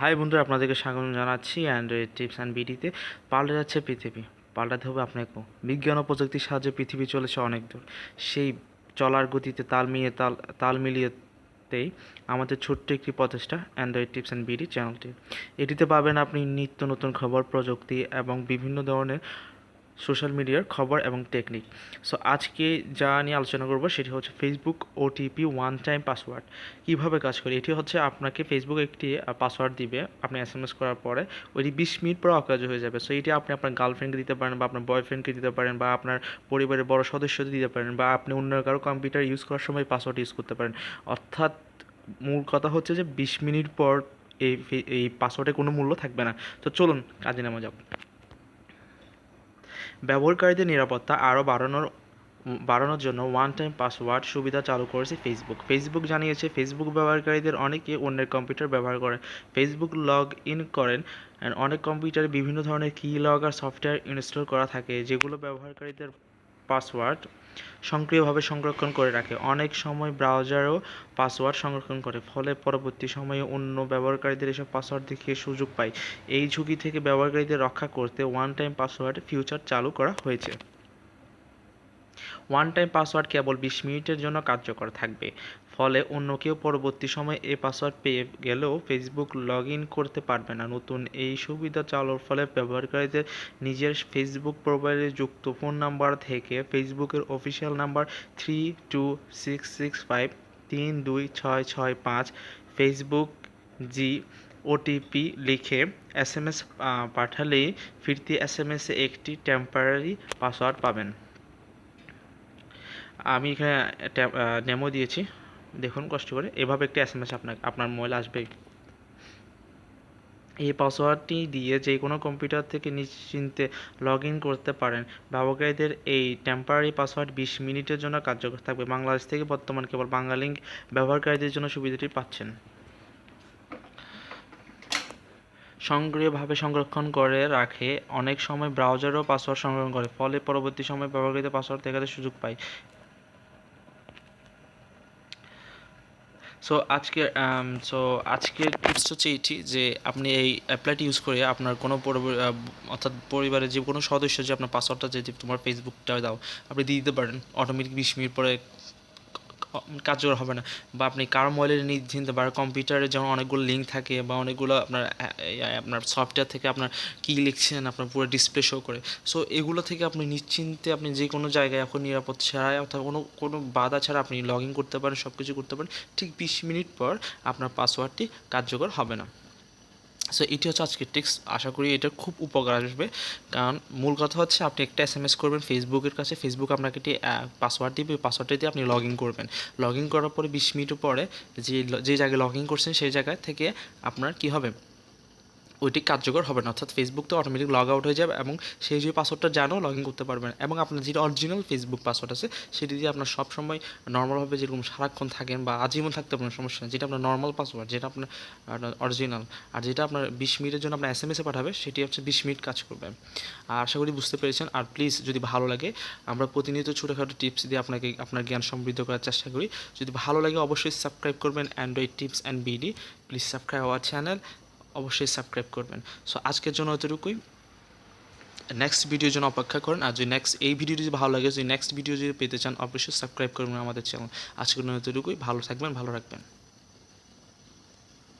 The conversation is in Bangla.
হাই বন্ধুরা, আপনাদেরকে স্বাগত জানাচ্ছি অ্যান্ড্রয়েড টিপস অ্যান্ড বিডিতে পাল্টে যাচ্ছে পৃথিবী। পাল্টাতে হবে আপনাকেও বিজ্ঞান ও প্রযুক্তির সাহায্যে পৃথিবী চলেছে অনেক দূর। সেই চলার গতিতে তাল মিলিয়ে তাল তাল মিলিয়েতেই আমাদের ছোট্ট একটি প্রচেষ্টা অ্যান্ড্রয়েড টিপস অ্যান্ড বিডি চ্যানেলটি। এটিতে পাবেন আপনি নিত্য নতুন খবর, প্রযুক্তি এবং বিভিন্ন ধরনের সোশ্যাল মিডিয়ার খবর এবং টেকনিক। সো আজকে যা নিয়ে আলোচনা করব সেটি হচ্ছে Facebook OTP one time password কীভাবে কাজ করে? এটি হচ্ছে আপনাকে ফেসবুক একটি পাসওয়ার্ড দিবে। আপনি এস এম এস করার পরে ওইটি বিশ মিনিট পরে অকাজ হয়ে যাবে। সো এটি আপনি আপনার গার্লফ্রেন্ডকে দিতে পারেন বা আপনার বয়ফ্রেন্ডকে দিতে পারেন বা আপনার পরিবারের বড় সদস্যদের দিতে পারেন বা আপনি অন্য কারও কম্পিউটার ইউজ করার সময় পাসওয়ার্ড ইউজ করতে পারেন। অর্থাৎ মূল কথা হচ্ছে যে বিশ মিনিট পর এই এই পাসওয়ার্ডে কোনো মূল্য থাকবে না। তো চলুন কাজে নেওয়া যাক। ব্যবহারকারীদের নিরাপত্তা আরও বাড়ানোর বাড়ানোর জন্য ওয়ান টাইম পাসওয়ার্ড সুবিধা চালু করেছে ফেসবুক ফেসবুক জানিয়েছে ফেসবুক ব্যবহারকারীদের অনেকে অন্যের কম্পিউটার ব্যবহার করে। ফেসবুক লগ ইন করেন অনেক কম্পিউটারে বিভিন্ন ধরনের কি লগ আর সফটওয়্যার ইনস্টল করা থাকে, যেগুলো ব্যবহারকারীদের পাসওয়ার্ড সক্রিয়ভাবে সংরক্ষণ করে রাখে। অনেক সময় ব্রাউজারও পাসওয়ার্ড সংরক্ষণ করে, ফলে পরবর্তী সময়ে অন্য ব্যবহারকারীদের এসব পাসওয়ার্ড দেখিয়ে সুযোগ পায়। এই ঝুঁকি থেকে ব্যবহারকারীদের রক্ষা করতে ওয়ান টাইম পাসওয়ার্ড ফিউচার চালু করা হয়েছে। ওয়ান টাইম পাসওয়ার্ড কেবল বিশ মিনিটের জন্য কার্যকর থাকবে। ফলে অন্য কেউ পরবর্তী সময়ে এই পাসওয়ার্ড পেয়ে গেলেও ফেসবুক লগ ইন করতে পারবে না। নতুন এই সুবিধা চালুর ফলে ব্যবহারকারীদের নিজের ফেসবুক প্রোফাইলে যুক্ত ফোন নাম্বার থেকে ফেসবুকের official number three two six six five তিন দুই ছয় ছয় পাঁচ ফেসবুক জি ওটিপি লিখে এস এম এস পাঠালেই ফিরতি এস এম এসে একটি টেম্পারারি পাসওয়ার্ড পাবেন। আমি এখানে ডেমো দিয়েছি। দেখুন, কষ্ট করে। এভাবে একটি এস এম এস আপনার আপনার মোবাইল আসবে এই পাসওয়ার্ডটি দিয়ে যে কোনো কম্পিউটার থেকে নিশ্চিন্তে লগ ইন করতে পারেন, ব্যবহারকারীদের এই টেম্পারারি পাসওয়ার্ড বিশ মিনিটের জন্য কার্যকর থাকবে। বাংলাদেশ থেকে বর্তমান কেবল বাংলালিঙ্ক ব্যবহারকারীদের জন্য সুবিধাটি পাচ্ছেন। সক্রিয়ভাবে সংরক্ষণ করে রাখে। অনেক সময় ব্রাউজারও পাসওয়ার্ড সংরক্ষণ করে। ফলে পরবর্তী সময় ব্যবহারকারীদের পাসওয়ার্ড দেখাতে সুযোগ পায়। সো আজকের সো আজকের টিপস হচ্ছে এটি যে আপনি এই অ্যাপ্লাইটি ইউজ করে আপনার কোনো অর্থাৎ পরিবারের যে কোনো সদস্য যে আপনার পাসওয়ার্ডটা যে তোমার ফেসবুকটা দাও, আপনি দিয়ে দিতে পারেন। অটোমেটিক বিশ মিনিট পরে কার্যকর হবে না। বা আপনি কার মোবাইলে নিশ্চিন্তে বা কম্পিউটারে যেমন অনেকগুলো লিঙ্ক থাকে বা অনেকগুলো আপনার আপনার সফটওয়্যার থেকে আপনার কী লিখছেন, আপনার পুরো ডিসপ্লে শো করে। সো এগুলো থেকে আপনি নিশ্চিন্তে আপনি যে কোনো জায়গায় এখন নিরাপদ ছাড়াই অর্থাৎ কোনো কোনো বাধা ছাড়া আপনি লগ ইন করতে পারেন সব কিছু করতে পারেন। ঠিক বিশ মিনিট পর আপনার পাসওয়ার্ডটি কার্যকর হবে না। সো এটি হচ্ছে আজকের টিক্স আশা করি এটা খুব উপকার আসবে। কারণ মূল কথা হচ্ছে আপনি একটা এস এম এস করবেন ফেসবুকের কাছে। ফেসবুক আপনাকে একটি পাসওয়ার্ড দিবে পাসওয়ার্ডটা দিয়ে আপনি লগ ইন করবেন। লগ ইন করার পরে বিশ মিনিট পরে যে যে জায়গায় লগ ইন করছেন, সেই জায়গা থেকে আপনার কী হবে? ওইটি কার্যকর হবে না। অর্থাৎ ফেসবুক তো অটোমেটিক লগ আউট হয়ে যাবে এবং সেই যে পাসওয়ার্ডটা জানো লগ ইন করতে পারবেন। এবং আপনার যেটা অরিজিনাল ফেসবুক পাসওয়ার্ড আছে, সেটি দিয়ে আপনার সবসময় নর্মালভাবে যেরকম সারাক্ষণ থাকেন বা আজীবন থাকতে আপনার সমস্যা নেই। যেটা আপনার নর্মাল পাসওয়ার্ড যেটা আপনার অরিজিনাল আর যেটা আপনার বিশ মিনিটের জন্য আপনার এস এম এসে পাঠাবে, সেটি হচ্ছে বিশ মিনিট কাজ করবে। আর আশা করি বুঝতে পেরেছেন। আর প্লিজ যদি ভালো লাগে, আমরা প্রতিনিয়ত ছোটোখাটো টিপস দিয়ে আপনাকে, আপনার জ্ঞান সমৃদ্ধ করার চেষ্টা করি। যদি ভালো লাগে, অবশ্যই সাবস্ক্রাইব করবেন Android tips and BD please subscribe our channel অবশ্যই সাবস্ক্রাইব করবেন। সো আজকের জন্য এতটুকুই। নেক্সট ভিডিওর জন্য অপেক্ষা করেন। আর যদি নেক্সট এই ভিডিও যদি ভালো লাগে, যদি নেক্সট ভিডিও যদি পেতে চান, অবশ্যই সাবস্ক্রাইব করবেন আমাদের চ্যানেল আজকের জন্য এতটুকুই। ভালো থাকবেন, ভালো রাখবেন।